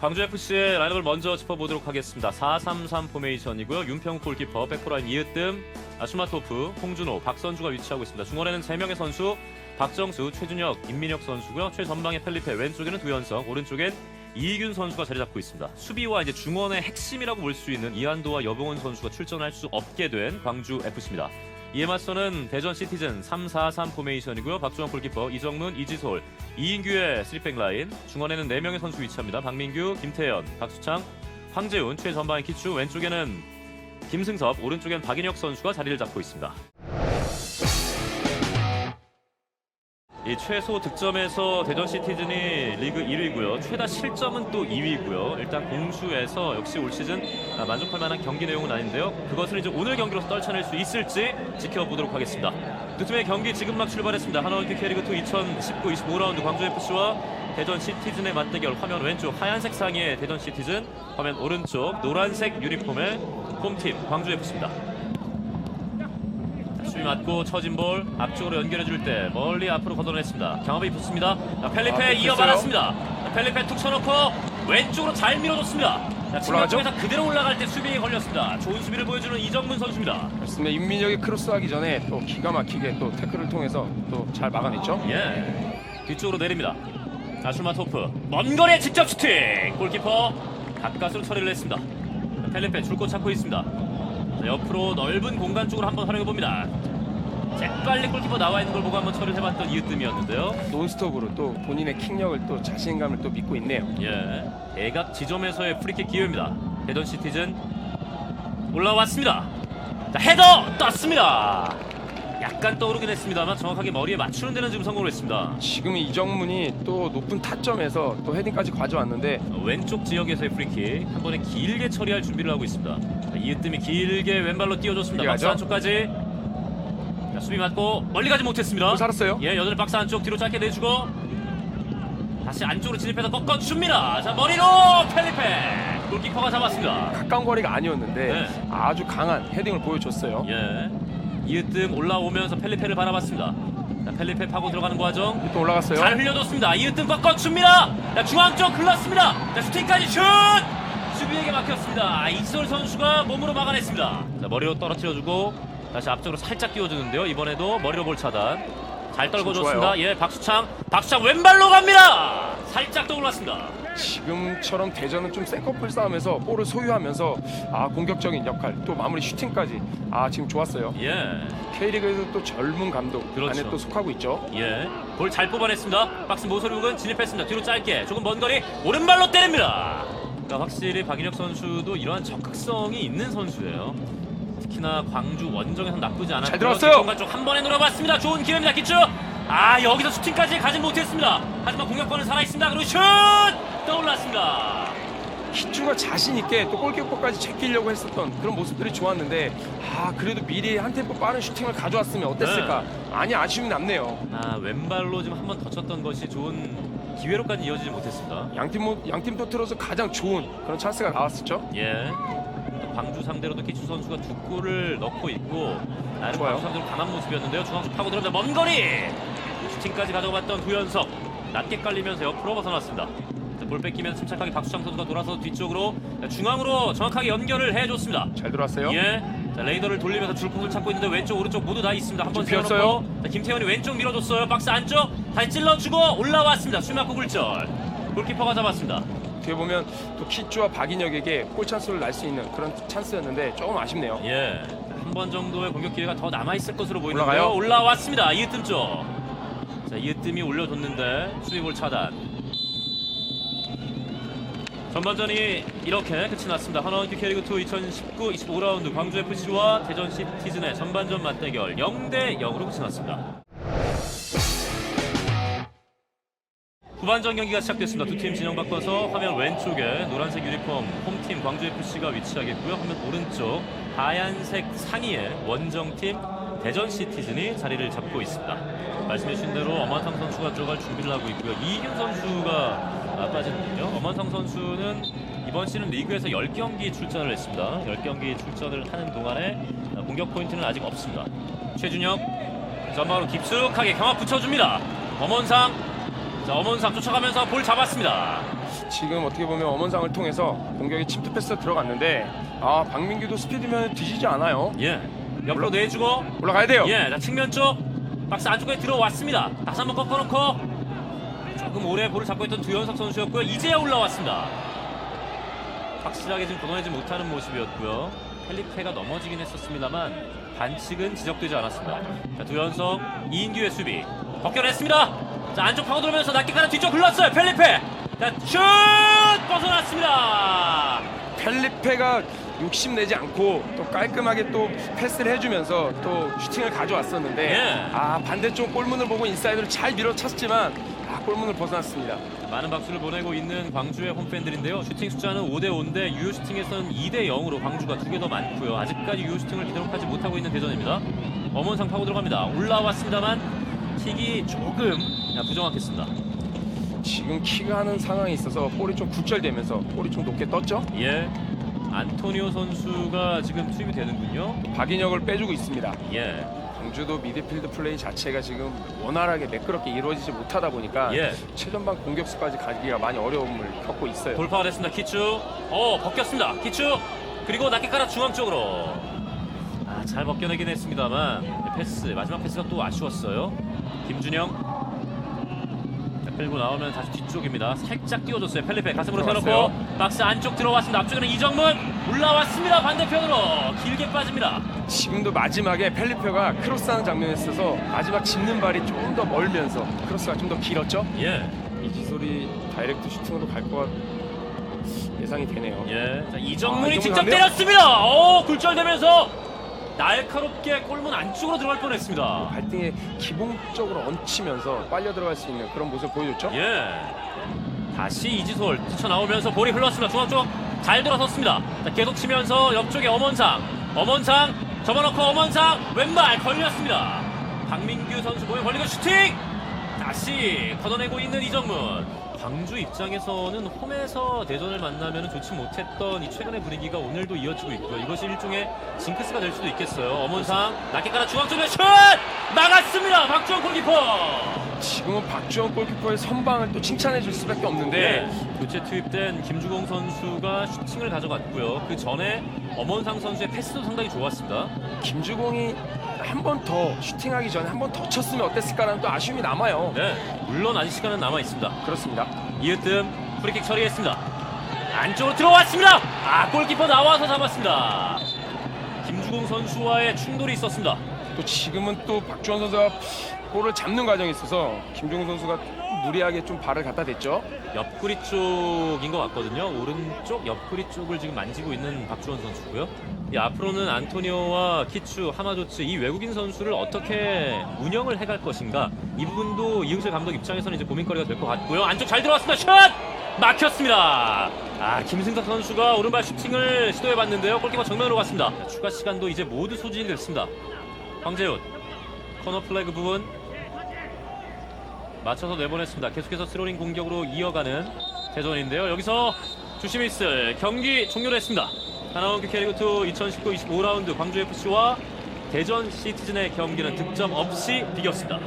광주FC의 라인업을 먼저 짚어보도록 하겠습니다. 4-3-3 포메이션이고요. 윤평 골키퍼, 백포라인 이으뜸, 아, 슈마토프, 홍준호, 박선주가 위치하고 있습니다. 중원에는 3명의 선수, 박정수, 최준혁, 임민혁 선수고요. 최전방에 펠리페, 왼쪽에는 두현성, 오른쪽엔 이균 선수가 자리 잡고 있습니다. 수비와 이제 중원의 핵심이라고 볼 수 있는 이한도와 여봉원 선수가 출전할 수 없게 된 광주 FC입니다. 이에 맞서는 대전 시티즌 3-4-3 포메이션이고요. 박주원 골키퍼, 이정문, 이지솔, 이인규의 3백 라인. 중원에는 4명의 선수 위치합니다. 박민규, 김태현, 박수창, 황재훈, 최전방의 키추, 왼쪽에는 김승섭, 오른쪽엔 박인혁 선수가 자리를 잡고 있습니다. 이 최소 득점에서 대전 시티즌이 리그 1위고요. 최다 실점은 또 2위고요. 일단 공수에서 역시 올 시즌 아, 만족할 만한 경기 내용은 아닌데요. 그것을 이제 오늘 경기로서 떨쳐낼 수 있을지 지켜보도록 하겠습니다. 두 팀의 경기 지금 막 출발했습니다. 하나원큐 캐리그 2 2019 25라운드 광주 FC와 대전 시티즌의 맞대결 화면 왼쪽 하얀색 상의의 대전 시티즌 화면 오른쪽 노란색 유니폼의 홈팀 광주 FC입니다. 수비 맞고 처진 볼 앞쪽으로 연결해줄 때 멀리 앞으로 걷어냈습니다. 경합이 붙습니다. 자, 펠리페 아, 이어받았습니다. 자, 펠리페 툭 쳐놓고 왼쪽으로 잘 밀어줬습니다. 자, 측면 올라가죠? 쪽에서 그대로 올라갈 때 수비에 걸렸습니다. 좋은 수비를 보여주는 이정문 선수입니다. 그렇습니다. 윤민혁이 크로스하기 전에 또 기가 막히게 또 태클을 통해서 또 잘 막아냈죠. 예. 뒤쪽으로 내립니다. 아슈마 토프. 먼 거리에 직접 슈팅. 골키퍼 가까스로 처리를 했습니다. 자, 펠리페 줄곳 찾고 있습니다. 자, 옆으로 넓은 공간 쪽으로 한번 활용해 봅니다. 재빨리 골키퍼 나와 있는 걸 보고 한번 처리를 해봤던 이으뜸이었는데요. 논스톱으로 또 본인의 킥력을 또 자신감을 또 믿고 있네요. 예. 대각 지점에서의 프리킥 기회입니다. 대전 시티즌 올라왔습니다. 자, 헤더 떴습니다. 약간 떠오르긴 했습니다만 정확하게 머리에 맞추는 데는 지금 성공을 했습니다. 지금 이정문이 또 높은 타점에서 또 헤딩까지 가져왔는데 왼쪽 지역에서의 프리킥 한 번에 길게 처리할 준비를 하고 있습니다. 자, 이으뜸이 길게 왼발로 띄워줬습니다. 이게 박스 가죠? 안쪽까지. 자, 수비 맞고 멀리 가지 못했습니다. 또 살았어요. 예, 여전히 박스 안쪽 뒤로 짧게 내주고 다시 안쪽으로 진입해서 꺾어 줍니다. 자, 머리로 펠리페 골키퍼가 잡았습니다. 가까운 거리가 아니었는데 네. 아주 강한 헤딩을 보여줬어요. 예, 이으뜸 올라오면서 펠리페를 바라봤습니다. 자, 펠리페 파고 들어가는 과정 또 올라갔어요. 잘 흘려줬습니다. 이으뜸 꺾어 줍니다. 자, 중앙 쪽 흘렀습니다. 자, 슈팅까지 슛! 수비에게 막혔습니다. 아, 이지솔 선수가 몸으로 막아냈습니다. 자, 머리로 떨어뜨려주고 다시 앞쪽으로 살짝 띄워주는데요. 이번에도 머리로 볼 차단. 잘 떨궈줬습니다. 예, 박수창. 박수창 왼발로 갑니다. 살짝 떠올랐습니다. 지금처럼 대전은 좀 셀커플 싸움에서 볼을 소유하면서 아 공격적인 역할 또 마무리 슈팅까지 아 지금 좋았어요. 예, K리그에서 또 젊은 감독 그렇죠. 안에 또 속하고 있죠. 예. 볼 잘 뽑아냈습니다. 박스 모서리북은 진입했습니다. 뒤로 짧게 조금 먼 거리 오른발로 때립니다. 그러니까 확실히 박인혁 선수도 이러한 적극성이 있는 선수예요. 특히나 광주 원정에서 나쁘지 않았고요. 잘 들어갔어요. 뒷공간 쪽한 번에 노려봤습니다. 좋은 기회입니다. 기추. 아 여기서 슈팅까지 가지 못했습니다. 하지만 공격권은 살아 있습니다. 그리고 슛 떠올랐습니다. 키추가 자신 있게 또 골키퍼까지 제끼려고 했었던 그런 모습들이 좋았는데 아 그래도 미리 한 템포 빠른 슈팅을 가져왔으면 어땠을까 많이 아쉬움이 남네요 아 왼발로 지금 한번더 쳤던 것이 좋은 기회로까지 이어지지 못했습니다. 양팀 모- 양팀 토트로서 가장 좋은 그런 찬스가 나왔었죠 예. 또 광주 상대로도 기추 선수가 두 골을 넣고 있고 나름 좋아요. 광주 상대로 강한 모습이었는데요. 중앙쪽 파고 들어갑니다. 먼 거리 슈팅까지 가져갔던 구현석 낮게 깔리면서 옆으로 벗어났습니다. 자, 볼 뺏기면 침착하게 박수창 선수가 돌아서 뒤쪽으로 자, 중앙으로 정확하게 연결을 해줬습니다. 잘 들어왔어요 예. 자, 레이더를 돌리면서 줄폭을 찾고 있는데 왼쪽 오른쪽 모두 다 있습니다. 한번 좀 비었어요. 자, 김태현이 왼쪽 밀어줬어요. 박스 안쪽 다시 찔러주고 올라왔습니다. 수맞고 굴절. 골키퍼가 잡았습니다. 어떻게 보면 또 키추와 박인혁에게 골 찬스를 날 수 있는 그런 찬스였는데 조금 아쉽네요 예. 한 번 정도의 공격 기회가 더 남아 있을 것으로 보이는데요. 올라가요? 올라왔습니다. 이으뜸 쪽. 자, 이으뜸이 올려줬는데 수비볼 차단. 전반전이 이렇게 끝이 났습니다. 하나원큐 캐리그 2 2019 25라운드 광주 FC와 대전 시티즌의 전반전 맞대결 0대 0으로 끝이 났습니다. 후반전 경기가 시작됐습니다. 두 팀 진영 바꿔서 화면 왼쪽에 노란색 유니폼 홈팀 광주 FC가 위치하겠고요. 화면 오른쪽 하얀색 상의의 원정팀 대전 시티즌이 자리를 잡고 있습니다. 말씀해주신 대로 엄한상 선수가 들어갈 준비를 하고 있고요. 이균 선수가 아, 빠지는군요. 엄한상 선수는 이번 시즌 리그에서 10경기 출전을 했습니다. 10경기 출전을 하는 동안에 아, 공격 포인트는 아직 없습니다. 최준혁 전방으로 깊숙하게 경합 붙여줍니다. 엄원상 자, 엄원상 쫓아가면서 볼 잡았습니다. 지금 어떻게 보면 엄원상을 통해서 공격에 침투 패스 들어갔는데 아 박민규도 스피드면 뒤지지 않아요. 예. 옆으로 내주고 올라가야 돼요. 예, 자 측면 쪽 박스 안쪽에 들어왔습니다. 다시 한번 꺾어놓고 조금 오래 볼을 잡고 있던 두현석 선수였고요. 이제야 올라왔습니다. 확실하게 지금 걷어내지 못하는 모습이었고요. 펠리페가 넘어지긴 했었습니다만 반칙은 지적되지 않았습니다. 자, 두현석 이인규의 수비 벗겨냈습니다. 자 안쪽 파고들면서 낮게 가는 뒤쪽 흘렀어요. 펠리페. 자슛 벗어났습니다. 펠리페가 욕심내지 않고 또 깔끔하게 또 패스를 해주면서 또 슈팅을 가져왔었는데 예. 아 반대쪽 골문을 보고 인사이드로 잘 밀어찼지만 아 골문을 벗어났습니다. 많은 박수를 보내고 있는 광주의 홈팬들인데요. 슈팅 숫자는 5대 5인데 유효 슈팅에서는 2대 0으로 광주가 두 개 더 많고요. 아직까지 유효 슈팅을 기록하지 못하고 있는 대전입니다. 엄원상 파고 들어갑니다. 올라왔습니다만 킥이 조금 부정확했습니다. 지금 킥하는 상황이 있어서 볼이 좀 굴절되면서 볼이 좀 높게 떴죠. 예. 안토니오 선수가 지금 투입이 되는군요. 박인혁을 빼주고 있습니다. 예. 광주도 미드필드 플레이 자체가 지금 원활하게 매끄럽게 이루어지지 못하다 보니까 예. 최전방 공격수까지 가기가 많이 어려움을 겪고 있어요. 돌파가 됐습니다. 키추. 어, 벗겼습니다. 키추. 그리고 깔아 중앙 쪽으로. 아, 잘 벗겨내긴 했습니다만 패스 마지막 패스가 또 아쉬웠어요. 김준영. 자, 끌고 나오면 다시 뒤쪽입니다. 살짝 띄워줬어요. 펠리페 가슴으로 들어갔어요. 세워놓고 박스 안쪽 들어왔습니다. 앞쪽에는 이정문 올라왔습니다. 반대편으로 길게 빠집니다. 지금도 마지막에 펠리페가 크로스하는 장면에 있어서 마지막 짚는 발이 좀 더 멀면서 크로스가 좀 더 길었죠. 예, 이지솔이 다이렉트 슈팅으로 갈 것 예상이 되네요. 예. 자, 이정문이 아, 이정문 직접 가네요? 때렸습니다. 오, 굴절되면서 날카롭게 골문 안쪽으로 들어갈 뻔했습니다. 발등에 기본적으로 얹히면서 빨려 들어갈 수 있는 그런 모습을 보여줬죠. 예. 다시 이지솔 뛰쳐나오면서 볼이 흘렀습니다. 중앙 쪽잘 돌아섰습니다. 자, 계속 치면서 옆쪽에 엄원상. 엄원상 접어놓고 엄원상 왼발 걸렸습니다. 박민규 선수 몸에 걸리고 슈팅! 다시 걷어내고 있는 이정문. 광주 입장에서는 홈에서 대전을 만나면 좋지 못했던 이 최근의 분위기가 오늘도 이어지고 있고요. 이것이 일종의 징크스가 될 수도 있겠어요. 엄원상 낮게 깔아 중앙 쪽에 슛! 막았습니다. 박주원 골키퍼. 지금은 박주원 골키퍼의 선방을 또 칭찬해 줄 수밖에 없는데 네, 교체 투입된 김주공 선수가 슈팅을 가져갔고요. 그 전에 엄원상 선수의 패스도 상당히 좋았습니다. 김주공이 한 번 더 슈팅하기 전에 한 번 더 쳤으면 어땠을까라는 또 아쉬움이 남아요. 네, 물론 아직 시간은 남아 있습니다. 그렇습니다. 이으뜸 프리킥 처리했습니다. 안쪽으로 들어왔습니다. 아 골키퍼 나와서 잡았습니다. 김주공 선수와의 충돌이 있었습니다. 또 지금은 또 박주원 선수가 볼을 잡는 과정에 있어서 김종훈 선수가 무리하게 좀 발을 갖다 댔죠. 옆구리 쪽인 것 같거든요. 오른쪽 옆구리 쪽을 지금 만지고 있는 박주원 선수고요. 이 앞으로는 안토니오와 키추, 하마조츠 이 외국인 선수를 어떻게 운영을 해갈 것인가 이 부분도 이흥철 감독 입장에서는 이제 고민거리가 될 것 같고요. 안쪽 잘 들어왔습니다. 슛! 막혔습니다. 아 김승석 선수가 오른발 슈팅을 시도해봤는데요. 골키퍼 정면으로 갔습니다. 자, 추가 시간도 이제 모두 소진이 됐습니다. 황재훈 코너 플래그 부분 맞춰서 내보냈습니다. 계속해서 스로링 공격으로 이어가는 대전인데요. 여기서 있을 경기 종료됐습니다. 하나원 캐리그2 2019 25라운드 광주FC와 대전 시티즌의 경기는 득점 없이 비겼습니다.